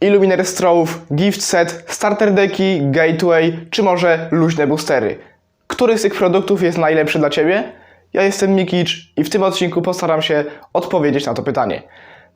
Illuminary Stroów, Gift Set, Starter Decki, Gateway, czy może luźne boostery. Który z tych produktów jest najlepszy dla Ciebie? Ja jestem Mikicz i w tym odcinku postaram się odpowiedzieć na to pytanie.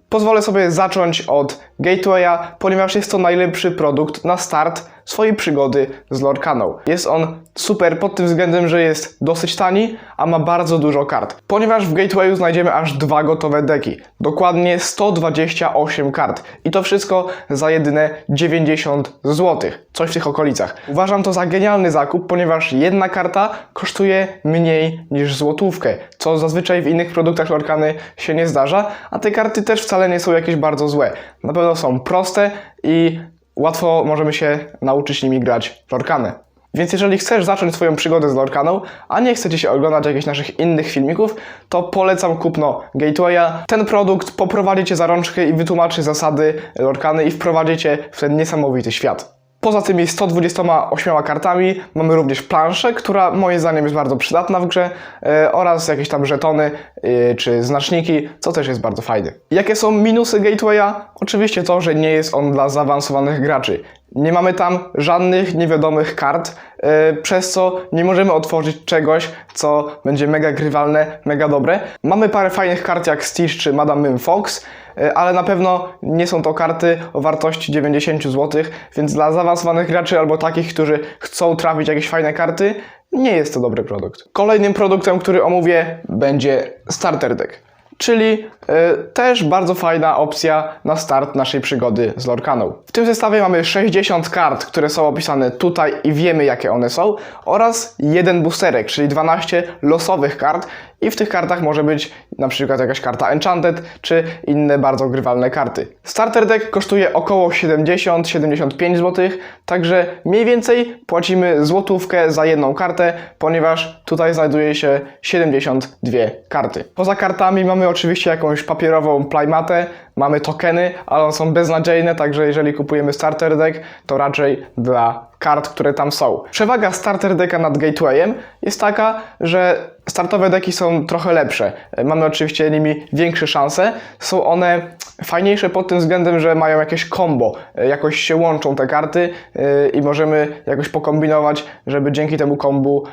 Pozwolę sobie zacząć od Gatewaya, ponieważ jest to najlepszy produkt na start swojej przygody z Lorcaną. Jest on super pod tym względem, że jest dosyć tani, a ma bardzo dużo kart. Ponieważ w Gatewayu znajdziemy aż dwa gotowe deki. Dokładnie 128 kart. I to wszystko za jedyne 90 zł. Coś w tych okolicach. Uważam to za genialny zakup, ponieważ jedna karta kosztuje mniej niż złotówkę, co zazwyczaj w innych produktach Lorkany się nie zdarza, a te karty też wcale nie są jakieś bardzo złe. Na pewno są proste i łatwo możemy się nauczyć nimi grać w Lorkanę. Więc jeżeli chcesz zacząć swoją przygodę z Lorkaną, a nie chcecie się oglądać jakichś naszych innych filmików, to polecam kupno Gatewaya. Ten produkt poprowadzi cię za rączkę i wytłumaczy zasady Lorkany i wprowadzi cię w ten niesamowity świat. Poza tymi 128 kartami mamy również planszę, która moim zdaniem jest bardzo przydatna w grze e, oraz jakieś tam żetony e, czy znaczniki, co też jest bardzo fajne. Jakie są minusy Gatewaya? Oczywiście to, że nie jest on dla zaawansowanych graczy. Nie mamy tam żadnych niewiadomych kart, e, przez co nie możemy otworzyć czegoś, co będzie mega grywalne, mega dobre. Mamy parę fajnych kart jak Stitch czy Madame Mim Fox, e, ale na pewno nie są to karty o wartości 90 zł, więc dla zaawansowanych graczy albo takich, którzy chcą trafić jakieś fajne karty, nie jest to dobry produkt. Kolejnym produktem, który omówię, będzie Starter Deck. Czyli e, też bardzo fajna opcja na start naszej przygody z Lorkaną. W tym zestawie mamy 60 kart, które są opisane tutaj i wiemy jakie one są, oraz jeden boosterek, czyli 12 losowych kart i w tych kartach może być na przykład jakaś karta Enchanted, czy inne bardzo grywalne karty. Starter deck kosztuje około 70-75 zł, także mniej więcej płacimy złotówkę za jedną kartę, ponieważ tutaj znajduje się 72 karty. Poza kartami mamy oczywiście jakąś papierową playmatę, mamy tokeny, ale one są beznadziejne, także jeżeli kupujemy starter deck, to raczej dla kart, które tam są. Przewaga starter decka nad gatewayem jest taka, że startowe deki są trochę lepsze. Mamy oczywiście nimi większe szanse. Są one fajniejsze pod tym względem, że mają jakieś combo. Jakoś się łączą te karty yy, i możemy jakoś pokombinować, żeby dzięki temu kombu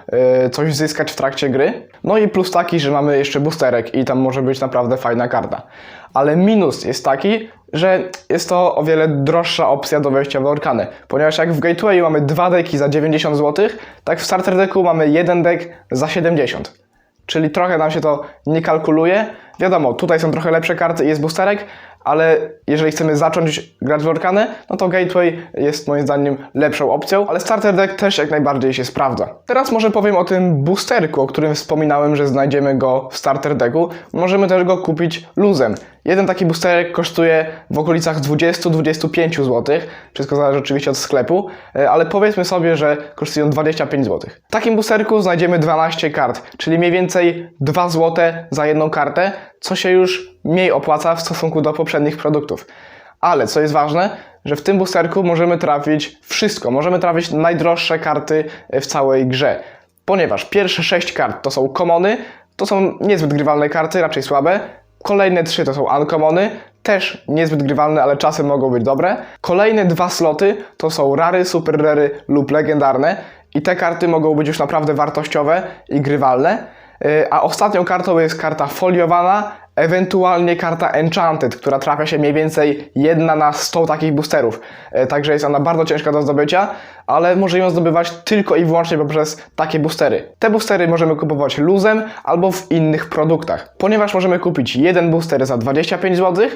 coś zyskać w trakcie gry. No i plus taki, że mamy jeszcze boosterek i tam może być naprawdę fajna karta. Ale minus jest taki, że jest to o wiele droższa opcja do wejścia w Orkanę. Ponieważ jak w Gatewayu mamy dwa deki za 90 zł, tak w Starter Decku mamy jeden deck za 70. Czyli trochę nam się to nie kalkuluje. Wiadomo, tutaj są trochę lepsze karty i jest boosterek, ale jeżeli chcemy zacząć grać w Orkanę, no to Gateway jest moim zdaniem lepszą opcją, ale Starter Deck też jak najbardziej się sprawdza. Teraz może powiem o tym boosterku, o którym wspominałem, że znajdziemy go w Starter Decku. Możemy też go kupić luzem. Jeden taki boosterek kosztuje w okolicach 20-25 zł. Wszystko zależy oczywiście od sklepu, e, ale powiedzmy sobie, że kosztują 25 zł. W takim boosterku znajdziemy 12 kart, czyli mniej więcej 2 zł za jedną kartę, co się już mniej opłaca w stosunku do poprzednich produktów. Ale co jest ważne, że w tym boosterku możemy trafić wszystko. Możemy trafić najdroższe karty w całej grze. Ponieważ pierwsze 6 kart to są komony, to są niezbyt grywalne karty, raczej słabe. Kolejne 3 to są uncommony, też niezbyt grywalne, ale czasem mogą być dobre. Kolejne dwa sloty to są rary, super rary lub legendarne i te karty mogą być już naprawdę wartościowe i grywalne. Yy, A ostatnią kartą jest karta foliowana, ewentualnie karta Enchanted, która trafia się mniej więcej jedna na 100 takich boosterów. E, Także jest ona bardzo ciężka do zdobycia, ale możemy ją zdobywać tylko i wyłącznie poprzez takie boostery. Te boostery możemy kupować luzem albo w innych produktach. Ponieważ możemy kupić jeden booster za 25 zł,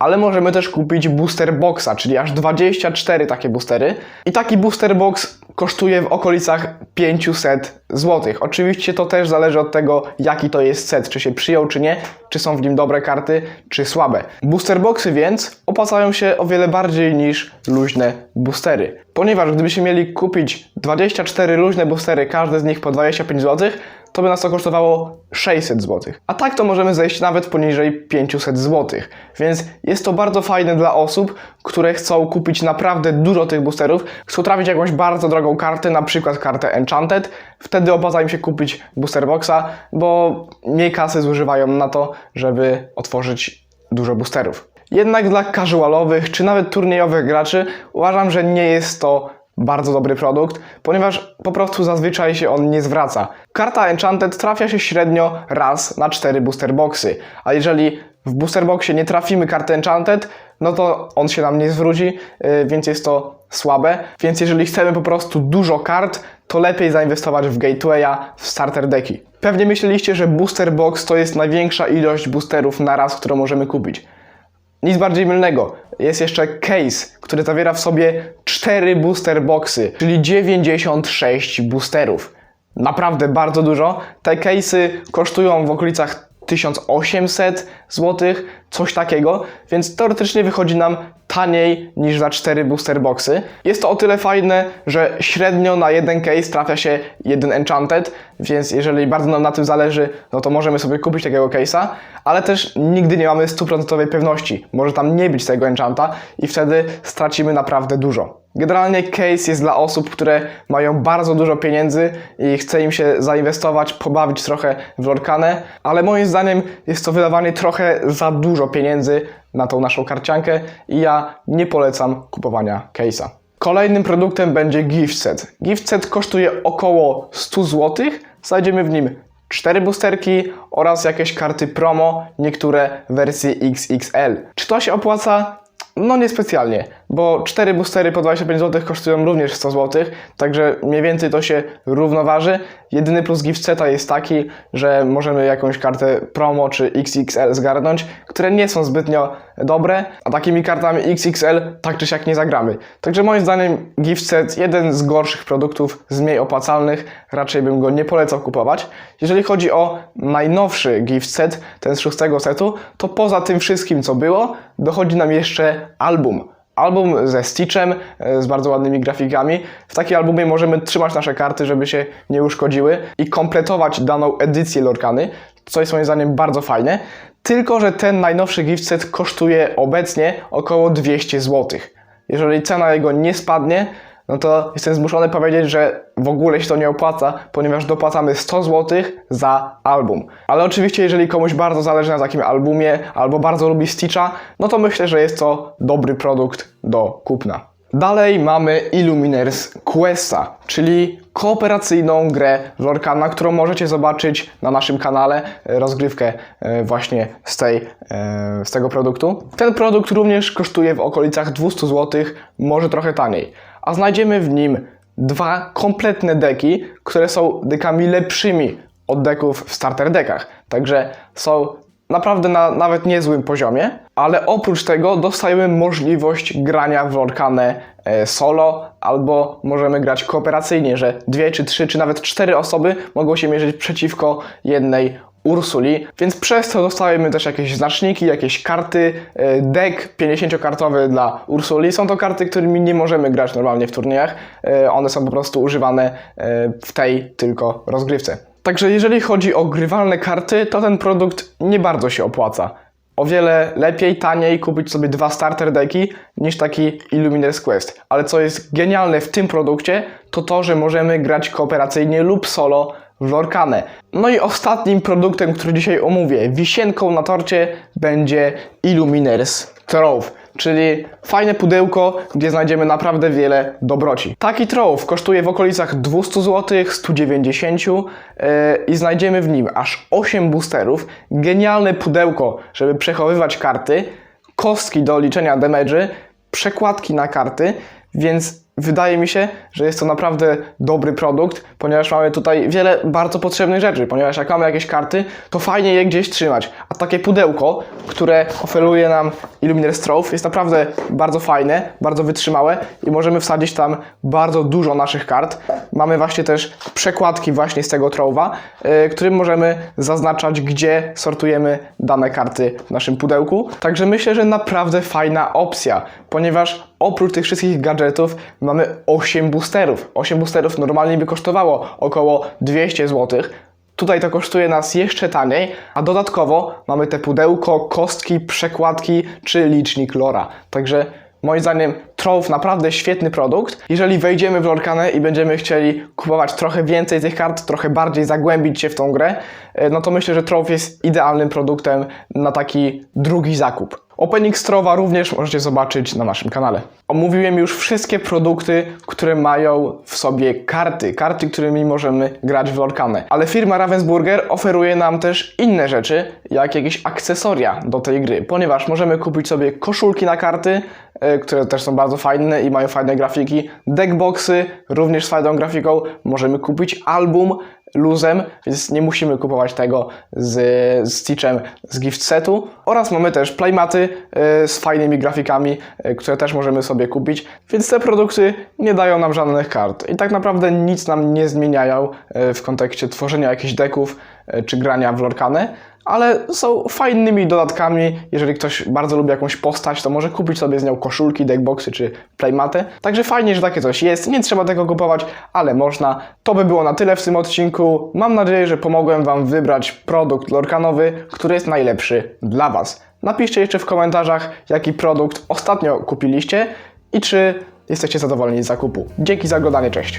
ale możemy też kupić booster boxa, czyli aż 24 takie boostery. I taki booster box kosztuje w okolicach 500 zł. Oczywiście to też zależy od tego, jaki to jest set, czy się przyjął, czy nie, czy są w nim dobre karty, czy słabe. Booster boxy więc opłacają się o wiele bardziej niż luźne boostery. Ponieważ gdybyśmy mieli kupić 24 luźne boostery, każde z nich po 25 zł, to by nas to kosztowało 600 zł. A tak to możemy zejść nawet poniżej 500 zł. Więc jest to bardzo fajne dla osób, które chcą kupić naprawdę dużo tych boosterów, chcą trafić jakąś bardzo drogą kartę, na przykład kartę Enchanted. Wtedy opłaca im się kupić booster boxa, bo mniej kasy zużywają na to, żeby otworzyć dużo boosterów. Jednak dla casualowych czy nawet turniejowych graczy uważam, że nie jest to bardzo dobry produkt, ponieważ po prostu zazwyczaj się on nie zwraca. Karta Enchanted trafia się średnio raz na 4 booster boxy, a jeżeli w booster boxie nie trafimy karty Enchanted, no to on się nam nie zwróci, yy, więc jest to słabe. Więc jeżeli chcemy po prostu dużo kart, to lepiej zainwestować w Gatewaya, w starter decki. Pewnie myśleliście, że booster box to jest największa ilość boosterów na raz, którą możemy kupić. Nic bardziej mylnego. Jest jeszcze case, który zawiera w sobie 4 booster boxy, czyli 96 boosterów. Naprawdę bardzo dużo. Te case'y kosztują w okolicach 1800 zł, coś takiego, więc teoretycznie wychodzi nam taniej niż za 4 booster boxy. Jest to o tyle fajne, że średnio na jeden case trafia się jeden enchanted, więc jeżeli bardzo nam na tym zależy, no to możemy sobie kupić takiego case'a, ale też nigdy nie mamy stuprocentowej pewności. Może tam nie być tego enchanta i wtedy stracimy naprawdę dużo. Generalnie case jest dla osób, które mają bardzo dużo pieniędzy i chce im się zainwestować, pobawić trochę w lorkanę, ale moim zdaniem jest to wydawanie trochę za dużo pieniędzy na tą naszą karciankę i ja nie polecam kupowania case'a. Kolejnym produktem będzie gift set. Gift set kosztuje około 100 zł. Znajdziemy w nim 4 boosterki oraz jakieś karty promo, niektóre w wersji XXL. Czy to się opłaca? No niespecjalnie, bo 4 boostery po 25 zł kosztują również 100 zł, także mniej więcej to się równoważy. Jedyny plus gift seta jest taki, że możemy jakąś kartę promo czy XXL zgarnąć, które nie są zbytnio dobre, a takimi kartami XXL tak czy siak nie zagramy. Także moim zdaniem gift set jeden z gorszych produktów, z mniej opłacalnych, raczej bym go nie polecał kupować. Jeżeli chodzi o najnowszy gift set, ten z szóstego setu, to poza tym wszystkim co było, dochodzi nam jeszcze album. Album ze Stitchem, e, z bardzo ładnymi grafikami. W takim albumie możemy trzymać nasze karty, żeby się nie uszkodziły i kompletować daną edycję Lorkany, co jest moim zdaniem bardzo fajne. Tylko, że ten najnowszy gift set kosztuje obecnie około 200 zł. Jeżeli cena jego nie spadnie, no to jestem zmuszony powiedzieć, że w ogóle się to nie opłaca, ponieważ dopłacamy 100 zł za album. Ale oczywiście, jeżeli komuś bardzo zależy na takim albumie albo bardzo lubi Stitcha, no to myślę, że jest to dobry produkt do kupna. Dalej mamy Illuminers Questa, czyli kooperacyjną grę Lorcana, którą możecie zobaczyć na naszym kanale, rozgrywkę e, właśnie z, tej, e, z tego produktu. Ten produkt również kosztuje w okolicach 200 zł, może trochę taniej, a znajdziemy w nim dwa kompletne deki, które są dekami lepszymi od deków w starter dekach. Także są naprawdę na nawet niezłym poziomie, ale oprócz tego dostajemy możliwość grania w Lorcanę e, solo, albo możemy grać kooperacyjnie, że dwie, czy trzy, czy nawet cztery osoby mogą się mierzyć przeciwko jednej Ursuli, więc przez to dostajemy też jakieś znaczniki, jakieś karty, e, deck 50-kartowy dla Ursuli. Są to karty, którymi nie możemy grać normalnie w turniejach, e, one są po prostu używane e, w tej tylko rozgrywce. Także jeżeli chodzi o grywalne karty, to ten produkt nie bardzo się opłaca. O wiele lepiej, taniej kupić sobie dwa starter decki niż taki Illuminers Quest. Ale co jest genialne w tym produkcie, to to, że możemy grać kooperacyjnie lub solo w Lorcanę. No i ostatnim produktem, który dzisiaj omówię, wisienką na torcie będzie Illuminers Trove, czyli fajne pudełko, gdzie znajdziemy naprawdę wiele dobroci. Taki Trove kosztuje w okolicach 200 zł, 190 yy, i znajdziemy w nim aż 8 boosterów, genialne pudełko, żeby przechowywać karty, kostki do liczenia damage'y, przekładki na karty, więc wydaje mi się, że jest to naprawdę dobry produkt, ponieważ mamy tutaj wiele bardzo potrzebnych rzeczy, ponieważ jak mamy jakieś karty, to fajnie je gdzieś trzymać. A takie pudełko, które oferuje nam Illuminer Strove jest naprawdę bardzo fajne, bardzo wytrzymałe i możemy wsadzić tam bardzo dużo naszych kart. Mamy właśnie też przekładki właśnie z tego Trove'a, yy, którym możemy zaznaczać, gdzie sortujemy dane karty w naszym pudełku. Także myślę, że naprawdę fajna opcja, ponieważ oprócz tych wszystkich gadżetów mamy 8 boosterów. 8 boosterów normalnie by kosztowało około 200 zł. Tutaj to kosztuje nas jeszcze taniej, a dodatkowo mamy te pudełko, kostki, przekładki czy licznik lora. Także moim zdaniem Trove naprawdę świetny produkt. Jeżeli wejdziemy w Lorcanę i będziemy chcieli kupować trochę więcej tych kart, trochę bardziej zagłębić się w tą grę, e, no to myślę, że Trove jest idealnym produktem na taki drugi zakup. Opening Strowa również możecie zobaczyć na naszym kanale. Omówiłem już wszystkie produkty, które mają w sobie karty, karty, którymi możemy grać w Lorkanę. Ale firma Ravensburger oferuje nam też inne rzeczy, jak jakieś akcesoria do tej gry, ponieważ możemy kupić sobie koszulki na karty, które też są bardzo fajne i mają fajne grafiki, deckboxy również z fajną grafiką, możemy kupić album luzem, więc nie musimy kupować tego z, z Stitchem z gift setu. Oraz mamy też playmaty e, z fajnymi grafikami, e, które też możemy sobie kupić, więc te produkty nie dają nam żadnych kart. I tak naprawdę nic nam nie zmieniają e, w kontekście tworzenia jakichś deków e, czy grania w Lorkany, ale są fajnymi dodatkami. Jeżeli ktoś bardzo lubi jakąś postać, to może kupić sobie z nią koszulki, deckboxy czy playmaty. Także fajnie, że takie coś jest. Nie trzeba tego kupować, ale można. To by było na tyle w tym odcinku. Mam nadzieję, że pomogłem Wam wybrać produkt lorkanowy, który jest najlepszy dla Was. Napiszcie jeszcze w komentarzach, jaki produkt ostatnio kupiliście i czy jesteście zadowoleni z zakupu. Dzięki za oglądanie, cześć!